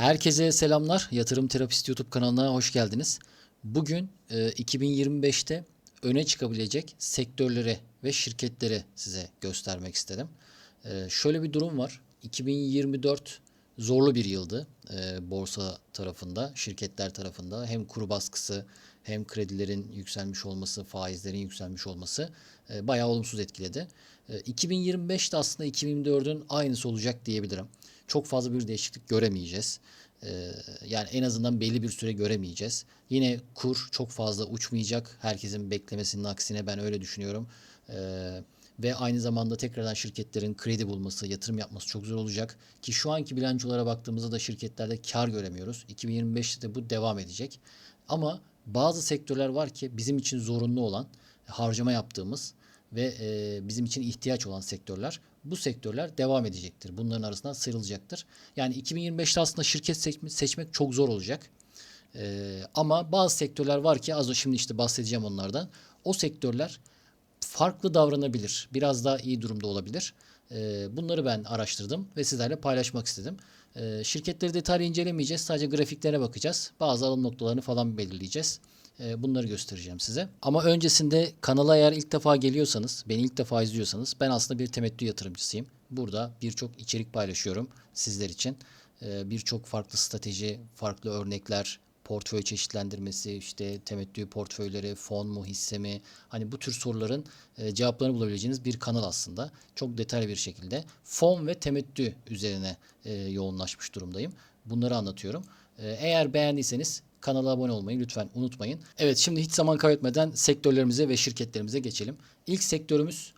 Herkese selamlar. Yatırım Terapist YouTube kanalına hoş geldiniz. Bugün e, 2025'te öne çıkabilecek sektörleri ve şirketleri size göstermek istedim. E, şöyle bir durum var. 2024 zorlu bir yıldı e, borsa tarafında, şirketler tarafında. Hem kuru baskısı hem kredilerin yükselmiş olması, faizlerin yükselmiş olması e, bayağı olumsuz etkiledi. E, 2025'te aslında 2024'ün aynısı olacak diyebilirim. Çok fazla bir değişiklik göremeyeceğiz. E, yani en azından belli bir süre göremeyeceğiz. Yine kur çok fazla uçmayacak. Herkesin beklemesinin aksine ben öyle düşünüyorum. E, ve aynı zamanda tekrardan şirketlerin kredi bulması, yatırım yapması çok zor olacak. Ki şu anki bilançolara baktığımızda da şirketlerde kar göremiyoruz. 2025'te de bu devam edecek. Ama bazı sektörler var ki bizim için zorunlu olan, harcama yaptığımız ve e, bizim için ihtiyaç olan sektörler. Bu sektörler devam edecektir. Bunların arasından sıyrılacaktır. Yani 2025'te aslında şirket seçme- seçmek çok zor olacak. Ee, ama bazı sektörler var ki az o şimdi işte bahsedeceğim onlardan. O sektörler farklı davranabilir. Biraz daha iyi durumda olabilir. Ee, bunları ben araştırdım ve sizlerle paylaşmak istedim. Ee, şirketleri detaylı incelemeyeceğiz. Sadece grafiklere bakacağız. Bazı alım noktalarını falan belirleyeceğiz. Ee, bunları göstereceğim size. Ama öncesinde kanala eğer ilk defa geliyorsanız, beni ilk defa izliyorsanız ben aslında bir temettü yatırımcısıyım. Burada birçok içerik paylaşıyorum sizler için. Ee, birçok farklı strateji, farklı örnekler, portföy çeşitlendirmesi, işte temettü portföyleri, fon mu, hisse mi? Hani bu tür soruların e, cevaplarını bulabileceğiniz bir kanal aslında. Çok detaylı bir şekilde fon ve temettü üzerine e, yoğunlaşmış durumdayım. Bunları anlatıyorum. E, eğer beğendiyseniz kanala abone olmayı lütfen unutmayın. Evet şimdi hiç zaman kaybetmeden sektörlerimize ve şirketlerimize geçelim. İlk sektörümüz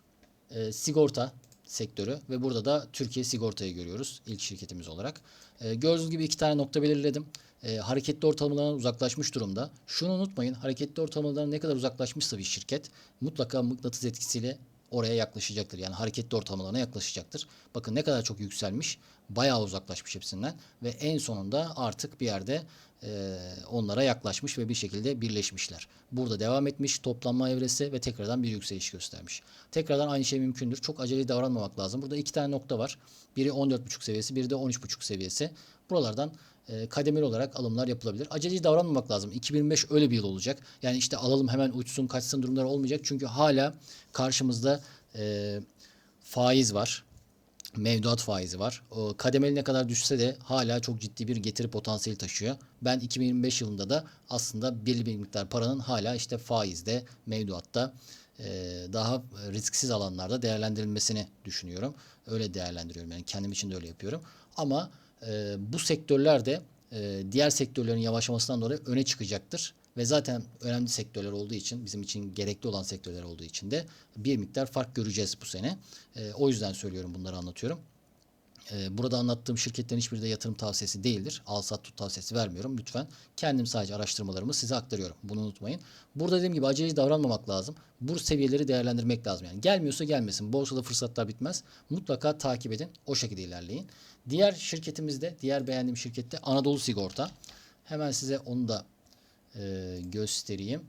e, sigorta sektörü ve burada da Türkiye Sigorta'yı görüyoruz ilk şirketimiz olarak. E, gördüğünüz gibi iki tane nokta belirledim. E, hareketli ortalamalardan uzaklaşmış durumda. Şunu unutmayın hareketli ortalamalardan ne kadar uzaklaşmışsa bir şirket mutlaka mıknatıs etkisiyle oraya yaklaşacaktır. Yani hareketli ortalamalarına yaklaşacaktır. Bakın ne kadar çok yükselmiş. Bayağı uzaklaşmış hepsinden. Ve en sonunda artık bir yerde e, onlara yaklaşmış ve bir şekilde birleşmişler. Burada devam etmiş toplanma evresi ve tekrardan bir yükseliş göstermiş. Tekrardan aynı şey mümkündür. Çok acele davranmamak lazım. Burada iki tane nokta var. Biri 14.5 seviyesi, biri de 13.5 seviyesi. Buralardan e, kademeli olarak alımlar yapılabilir. Aceleci davranmamak lazım. 2025 öyle bir yıl olacak. Yani işte alalım hemen uçsun kaçsın durumlar olmayacak. Çünkü hala karşımızda e, faiz var. Mevduat faizi var. Kademeli ne kadar düşse de hala çok ciddi bir getiri potansiyeli taşıyor. Ben 2025 yılında da aslında belli bir miktar paranın hala işte faizde, mevduatta e, daha risksiz alanlarda değerlendirilmesini düşünüyorum. Öyle değerlendiriyorum yani kendim için de öyle yapıyorum. Ama e, bu sektörler de e, diğer sektörlerin yavaşlamasından dolayı öne çıkacaktır. Ve zaten önemli sektörler olduğu için, bizim için gerekli olan sektörler olduğu için de bir miktar fark göreceğiz bu sene. E, o yüzden söylüyorum bunları anlatıyorum. E, burada anlattığım şirketlerin hiçbiri de yatırım tavsiyesi değildir. Al sat tut tavsiyesi vermiyorum. Lütfen kendim sadece araştırmalarımı size aktarıyorum. Bunu unutmayın. Burada dediğim gibi aceleci davranmamak lazım. Bu seviyeleri değerlendirmek lazım. Yani gelmiyorsa gelmesin. Borsada fırsatlar bitmez. Mutlaka takip edin. O şekilde ilerleyin. Diğer şirketimizde, diğer beğendiğim şirkette Anadolu Sigorta. Hemen size onu da e, göstereyim.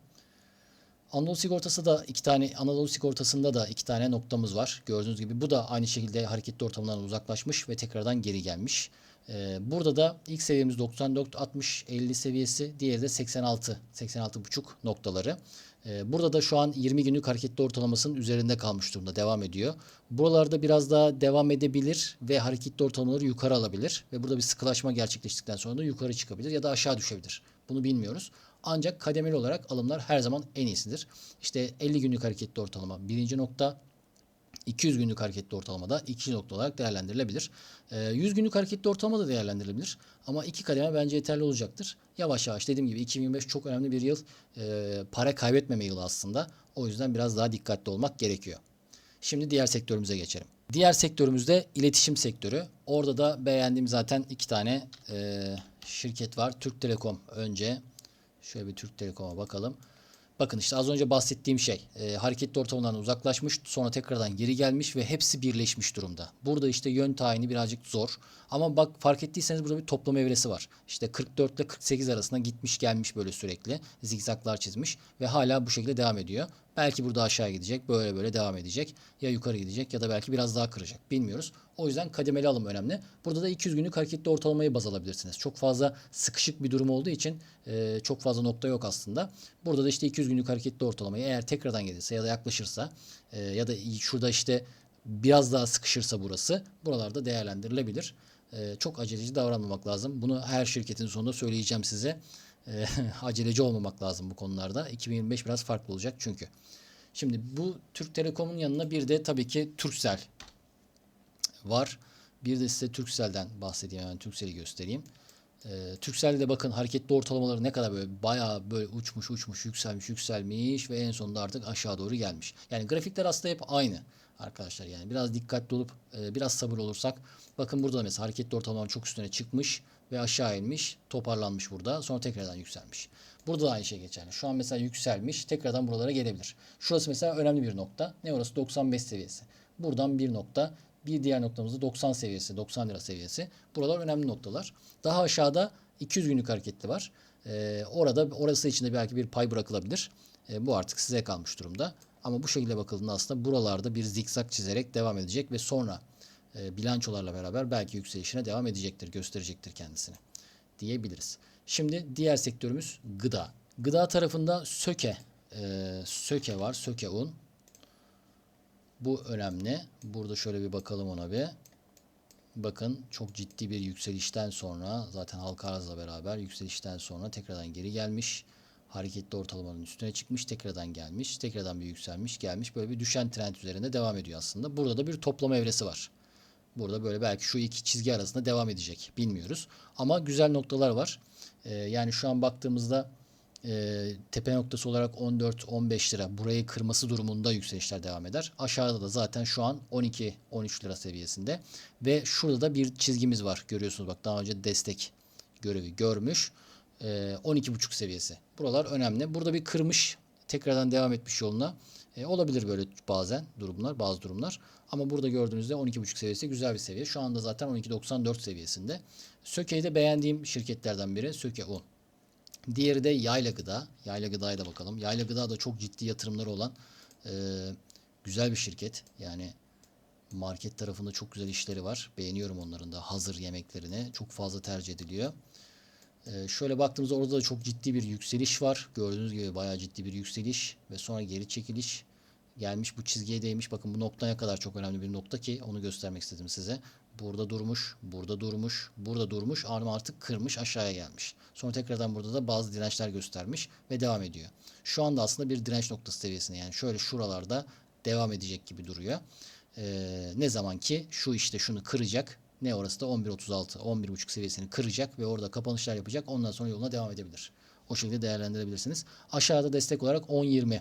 Anadolu Sigortası da iki tane Anadolu Sigortası'nda da iki tane noktamız var. Gördüğünüz gibi bu da aynı şekilde hareketli ortamlardan uzaklaşmış ve tekrardan geri gelmiş. Ee, burada da ilk seviyemiz 94 60 50 seviyesi, diğeri de 86 86,5 noktaları. Ee, burada da şu an 20 günlük hareketli ortalamasının üzerinde kalmış durumda devam ediyor. Buralarda biraz daha devam edebilir ve hareketli ortalamaları yukarı alabilir ve burada bir sıkılaşma gerçekleştikten sonra da yukarı çıkabilir ya da aşağı düşebilir. Bunu bilmiyoruz. Ancak kademeli olarak alımlar her zaman en iyisidir. İşte 50 günlük hareketli ortalama birinci nokta, 200 günlük hareketli ortalamada ikinci nokta olarak değerlendirilebilir. Ee, 100 günlük hareketli ortalama da değerlendirilebilir. Ama iki kademe bence yeterli olacaktır. Yavaş yavaş dediğim gibi 2025 çok önemli bir yıl. Ee, para kaybetmeme yılı aslında. O yüzden biraz daha dikkatli olmak gerekiyor. Şimdi diğer sektörümüze geçelim. Diğer sektörümüzde iletişim sektörü. Orada da beğendiğim zaten iki tane e, şirket var. Türk Telekom önce. Şöyle bir Türk Telekom'a bakalım. Bakın işte az önce bahsettiğim şey e, hareketli ortamından uzaklaşmış sonra tekrardan geri gelmiş ve hepsi birleşmiş durumda. Burada işte yön tayini birazcık zor ama bak fark ettiyseniz burada bir toplam evresi var. İşte 44 ile 48 arasında gitmiş gelmiş böyle sürekli zigzaklar çizmiş ve hala bu şekilde devam ediyor. Belki burada aşağı gidecek. Böyle böyle devam edecek. Ya yukarı gidecek ya da belki biraz daha kıracak. Bilmiyoruz. O yüzden kademeli alım önemli. Burada da 200 günlük hareketli ortalamayı baz alabilirsiniz. Çok fazla sıkışık bir durum olduğu için e, çok fazla nokta yok aslında. Burada da işte 200 günlük hareketli ortalamayı eğer tekrardan gelirse ya da yaklaşırsa e, ya da şurada işte biraz daha sıkışırsa burası buralarda değerlendirilebilir. E, çok aceleci davranmamak lazım. Bunu her şirketin sonunda söyleyeceğim size. E, aceleci olmamak lazım bu konularda. 2025 biraz farklı olacak çünkü. Şimdi bu Türk Telekom'un yanına bir de tabii ki Turkcell var. Bir de size Turkcell'den bahsedeyim. Hemen Turkcell'i göstereyim. Ee, Turkcell'de bakın hareketli ortalamaları ne kadar böyle bayağı böyle uçmuş uçmuş yükselmiş yükselmiş ve en sonunda artık aşağı doğru gelmiş. Yani grafikler aslında hep aynı arkadaşlar. Yani biraz dikkatli olup e, biraz sabır olursak bakın burada da mesela hareketli ortalama çok üstüne çıkmış ve aşağı inmiş toparlanmış burada sonra tekrardan yükselmiş. Burada da aynı şey geçerli. Şu an mesela yükselmiş tekrardan buralara gelebilir. Şurası mesela önemli bir nokta. Ne orası? 95 seviyesi. Buradan bir nokta bir diğer noktamız da 90 seviyesi, 90 lira seviyesi. Buralar önemli noktalar. Daha aşağıda 200 günlük hareketli var. Ee, orada orası içinde belki bir pay bırakılabilir. Ee, bu artık size kalmış durumda. Ama bu şekilde bakıldığında aslında buralarda bir zikzak çizerek devam edecek ve sonra e, bilançolarla beraber belki yükselişine devam edecektir, gösterecektir kendisini diyebiliriz. Şimdi diğer sektörümüz gıda. Gıda tarafında Söke, e, Söke var, Söke un. Bu önemli. Burada şöyle bir bakalım ona bir. Bakın çok ciddi bir yükselişten sonra zaten halka arzla beraber yükselişten sonra tekrardan geri gelmiş. Hareketli ortalamanın üstüne çıkmış, tekrardan gelmiş, tekrardan bir yükselmiş, gelmiş. Böyle bir düşen trend üzerinde devam ediyor aslında. Burada da bir toplama evresi var. Burada böyle belki şu iki çizgi arasında devam edecek. Bilmiyoruz. Ama güzel noktalar var. Ee, yani şu an baktığımızda e, tepe noktası olarak 14-15 lira burayı kırması durumunda yükselişler devam eder. Aşağıda da zaten şu an 12-13 lira seviyesinde ve şurada da bir çizgimiz var görüyorsunuz bak daha önce destek görevi görmüş e, 12,5 seviyesi. Buralar önemli. Burada bir kırmış tekrardan devam etmiş yoluna. E, olabilir böyle bazen durumlar, bazı durumlar. Ama burada gördüğünüzde 12,5 seviyesi güzel bir seviye. Şu anda zaten 12.94 seviyesinde. Söke'yi de beğendiğim şirketlerden biri Söke Un. Diğeri de Yayla Gıda. Yayla Gıda'ya da bakalım. Yayla Gıda da çok ciddi yatırımları olan e, güzel bir şirket. Yani market tarafında çok güzel işleri var. Beğeniyorum onların da hazır yemeklerini. Çok fazla tercih ediliyor. E, şöyle baktığımızda orada da çok ciddi bir yükseliş var. Gördüğünüz gibi bayağı ciddi bir yükseliş ve sonra geri çekiliş gelmiş bu çizgiye değmiş. Bakın bu noktaya kadar çok önemli bir nokta ki onu göstermek istedim size. Burada durmuş, burada durmuş, burada durmuş ama artık kırmış aşağıya gelmiş. Sonra tekrardan burada da bazı dirençler göstermiş ve devam ediyor. Şu anda aslında bir direnç noktası seviyesinde yani şöyle şuralarda devam edecek gibi duruyor. Ee, ne zaman ki şu işte şunu kıracak ne orası da 11.36 11.5 seviyesini kıracak ve orada kapanışlar yapacak ondan sonra yoluna devam edebilir. O şekilde değerlendirebilirsiniz. Aşağıda destek olarak 10.20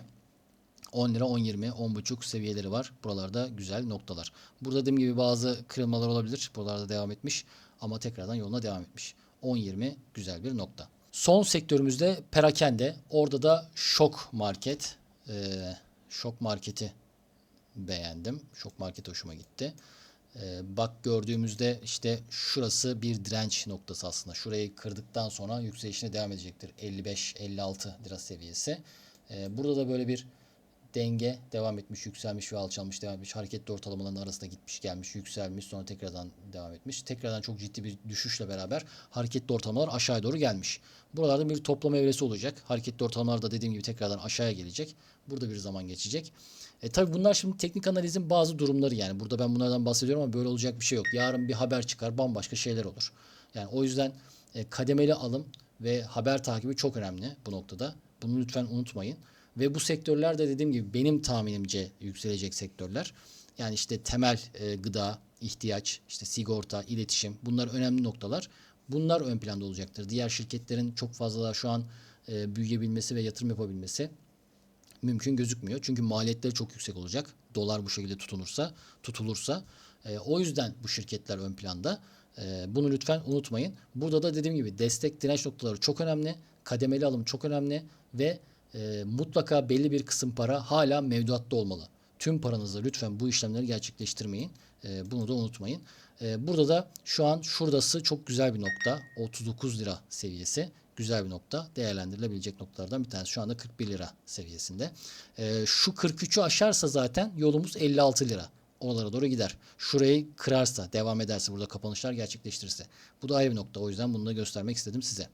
10 lira 10.20 10.5 seviyeleri var. Buralarda güzel noktalar. Burada dediğim gibi bazı kırılmalar olabilir. Buralarda devam etmiş ama tekrardan yoluna devam etmiş. 10.20 güzel bir nokta. Son sektörümüzde perakende. Orada da şok market. Ee, şok marketi beğendim. Şok market hoşuma gitti. Ee, bak gördüğümüzde işte şurası bir direnç noktası aslında. Şurayı kırdıktan sonra yükselişine devam edecektir. 55-56 lira seviyesi. Ee, burada da böyle bir denge devam etmiş, yükselmiş ve alçalmış devam etmiş. Hareketli ortalamaların arasında gitmiş, gelmiş, yükselmiş, sonra tekrardan devam etmiş. Tekrardan çok ciddi bir düşüşle beraber hareketli ortalamalar aşağıya doğru gelmiş. Buralarda bir toplama evresi olacak. Hareketli ortalamalar da dediğim gibi tekrardan aşağıya gelecek. Burada bir zaman geçecek. E tabi bunlar şimdi teknik analizin bazı durumları yani. Burada ben bunlardan bahsediyorum ama böyle olacak bir şey yok. Yarın bir haber çıkar, bambaşka şeyler olur. Yani o yüzden e, kademeli alım ve haber takibi çok önemli bu noktada. Bunu lütfen unutmayın. Ve bu sektörler de dediğim gibi benim tahminimce yükselecek sektörler. Yani işte temel e, gıda, ihtiyaç, işte sigorta, iletişim bunlar önemli noktalar. Bunlar ön planda olacaktır. Diğer şirketlerin çok fazla şu an e, büyüyebilmesi ve yatırım yapabilmesi mümkün gözükmüyor. Çünkü maliyetleri çok yüksek olacak. Dolar bu şekilde tutunursa, tutulursa. E, o yüzden bu şirketler ön planda. E, bunu lütfen unutmayın. Burada da dediğim gibi destek direnç noktaları çok önemli. Kademeli alım çok önemli ve e, mutlaka belli bir kısım para hala mevduatta olmalı. Tüm paranızla lütfen bu işlemleri gerçekleştirmeyin. E, bunu da unutmayın. E, burada da şu an şuradası çok güzel bir nokta. 39 lira seviyesi. güzel bir nokta. Değerlendirilebilecek noktalardan bir tanesi. Şu anda 41 lira seviyesinde. Ee, şu 43'ü aşarsa zaten yolumuz 56 lira. Oralara doğru gider. Şurayı kırarsa, devam ederse, burada kapanışlar gerçekleştirirse. Bu da ayrı bir nokta. O yüzden bunu da göstermek istedim size.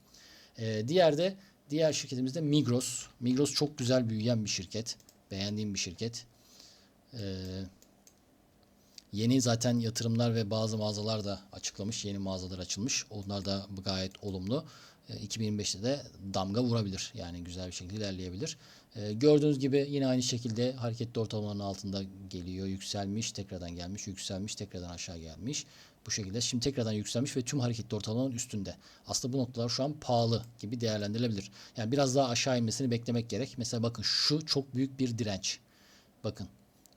Ee, diğer de diğer şirketimiz de Migros. Migros çok güzel büyüyen bir şirket. Beğendiğim bir şirket. Ee, Yeni zaten yatırımlar ve bazı mağazalar da açıklamış. Yeni mağazalar açılmış. Onlar da gayet olumlu. E, 2025'te de damga vurabilir. Yani güzel bir şekilde ilerleyebilir. E, Gördüğünüz gibi yine aynı şekilde hareketli ortalamaların altında geliyor. Yükselmiş, tekrardan gelmiş, yükselmiş, tekrardan aşağı gelmiş. Bu şekilde şimdi tekrardan yükselmiş ve tüm hareketli ortalamanın üstünde. Aslında bu noktalar şu an pahalı gibi değerlendirilebilir. Yani biraz daha aşağı inmesini beklemek gerek. Mesela bakın şu çok büyük bir direnç. Bakın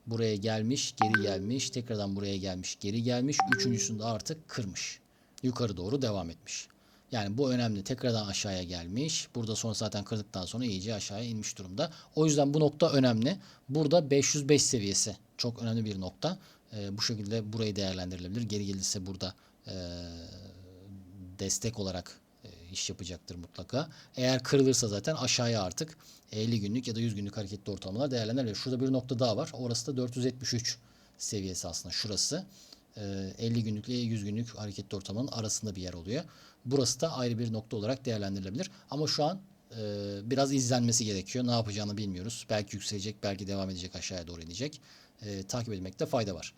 buraya gelmiş, geri gelmiş, tekrardan buraya gelmiş, geri gelmiş. Üçüncüsünde artık kırmış. Yukarı doğru devam etmiş. Yani bu önemli. Tekrardan aşağıya gelmiş. Burada sonra zaten kırdıktan sonra iyice aşağıya inmiş durumda. O yüzden bu nokta önemli. Burada 505 seviyesi çok önemli bir nokta. Ee, bu şekilde burayı değerlendirilebilir. Geri gelirse burada e, destek olarak e, iş yapacaktır mutlaka. Eğer kırılırsa zaten aşağıya artık 50 günlük ya da 100 günlük hareketli ortalamalar değerlendirilir. Şurada bir nokta daha var. Orası da 473 seviyesi aslında şurası. E, 50 günlük ile 100 günlük hareketli ortalamanın arasında bir yer oluyor. Burası da ayrı bir nokta olarak değerlendirilebilir. Ama şu an e, biraz izlenmesi gerekiyor. Ne yapacağını bilmiyoruz. Belki yükselecek, belki devam edecek, aşağıya doğru inecek. E, takip etmekte fayda var.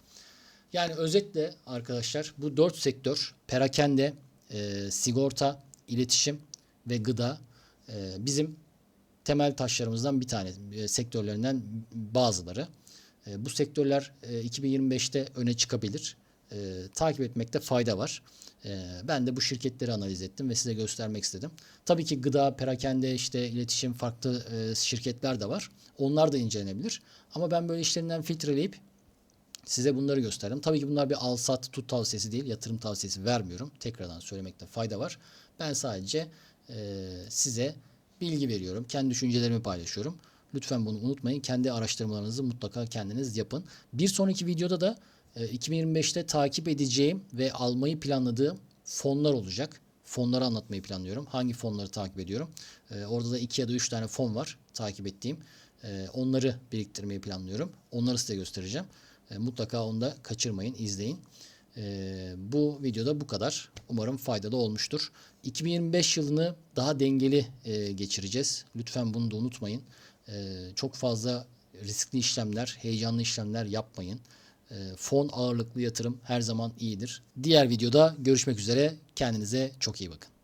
Yani özetle arkadaşlar bu dört sektör perakende, e, sigorta, iletişim ve gıda e, bizim temel taşlarımızdan bir tane e, sektörlerinden bazıları. E, bu sektörler e, 2025'te öne çıkabilir. E, takip etmekte fayda var. E, ben de bu şirketleri analiz ettim ve size göstermek istedim. Tabii ki gıda, perakende, işte iletişim farklı e, şirketler de var. Onlar da incelenebilir. Ama ben böyle işlerinden filtreleyip Size bunları gösterdim. Tabii ki bunlar bir al sat tut tavsiyesi değil. Yatırım tavsiyesi vermiyorum. Tekrardan söylemekte fayda var. Ben sadece e, size bilgi veriyorum. Kendi düşüncelerimi paylaşıyorum. Lütfen bunu unutmayın. Kendi araştırmalarınızı mutlaka kendiniz yapın. Bir sonraki videoda da e, 2025'te takip edeceğim ve almayı planladığım fonlar olacak. Fonları anlatmayı planlıyorum. Hangi fonları takip ediyorum? Orada da iki ya da üç tane fon var takip ettiğim. Onları biriktirmeyi planlıyorum. Onları size göstereceğim. E, mutlaka onu da kaçırmayın, izleyin. E, bu videoda bu kadar. Umarım faydalı olmuştur. 2025 yılını daha dengeli e, geçireceğiz. Lütfen bunu da unutmayın. E, çok fazla riskli işlemler, heyecanlı işlemler yapmayın. E, fon ağırlıklı yatırım her zaman iyidir. Diğer videoda görüşmek üzere. Kendinize çok iyi bakın.